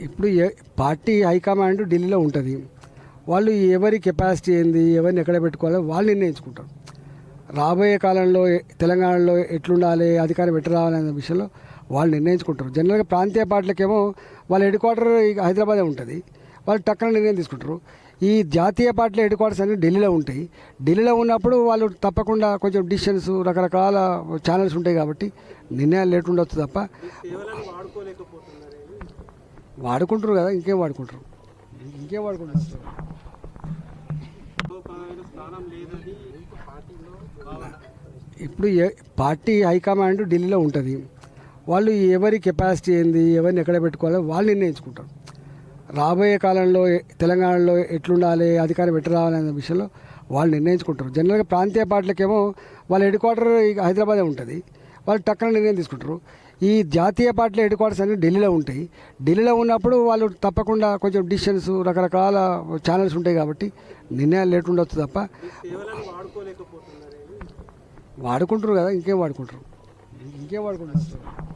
ఇప్పుడు ఏ- party high command ఢిల్లీలో ఉంటుంది. వాళ్ళు ఎవరి కెపాసిటీ ఏంది ఎవరిని ఎక్కడ పెట్టుకోవాలో వాళ్ళు నిర్ణయించుకుంటారు. రాబోయే కాలంలో తెలంగాణలో ఎట్లుండాలి అధికారం ఎట్లా రావాలనే విషయంలో వాళ్ళు నిర్ణయించుకుంటారు. జనరల్గా ప్రాంతీయ పార్టీలకేమో వాళ్ళ హెడ్ క్వార్టర్ హైదరాబాదే ఉంటుంది. వాళ్ళు టక్కన నిర్ణయం తీసుకుంటారు. ఈ జాతీయ పార్టీల హెడ్ క్వార్టర్స్ అన్ని ఢిల్లీలో ఉంటాయి. ఢిల్లీలో ఉన్నప్పుడు వాళ్ళు తప్పకుండా కొంచెం డిసిషన్స్ రకరకాల ఛానల్స్ ఉంటాయి కాబట్టి నిర్ణయాలు లేట్ ఉండొచ్చు తప్ప వాడుకుంటారు కదా ఇంకేం వాడుకుంటారు? ఇంకేం వాడుకుంటారు? ఇప్పుడు ఏ- పార్టీ హైకమాండ్ ఢిల్లీలో ఉంటుంది. వాళ్ళు ఎవరి కెపాసిటీ ఏంది ఎవరిని ఎక్కడ పెట్టుకోవాలో వాళ్ళు నిర్ణయించుకుంటారు. రాబోయే కాలంలో తెలంగాణలో ఎట్లుండాలి అధికారం ఎట్లా రావాలనే విషయంలో వాళ్ళు నిర్ణయించుకుంటారు. జనరల్గా ప్రాంతీయ పార్టీలకేమో వాళ్ళ హెడ్ క్వార్టర్ హైదరాబాదే ఉంటుంది. వాళ్ళు టక్కన నిర్ణయం తీసుకుంటారు. ఈ జాతీయ పార్టీల హెడ్ క్వార్టర్స్ అన్ని ఢిల్లీలో ఉంటాయి. ఢిల్లీలో ఉన్నప్పుడు వాళ్ళు తప్పకుండా కొంచెం డిసిషన్స్ రకరకాల ఛానల్స్ ఉంటాయి కాబట్టి నిర్ణయాలు లేట్ ఉండొచ్చు తప్ప వాడుకుంటారు కదా ఇంకేం వాడుకుంటారు? ఇంకేం వాడుకుంటారు?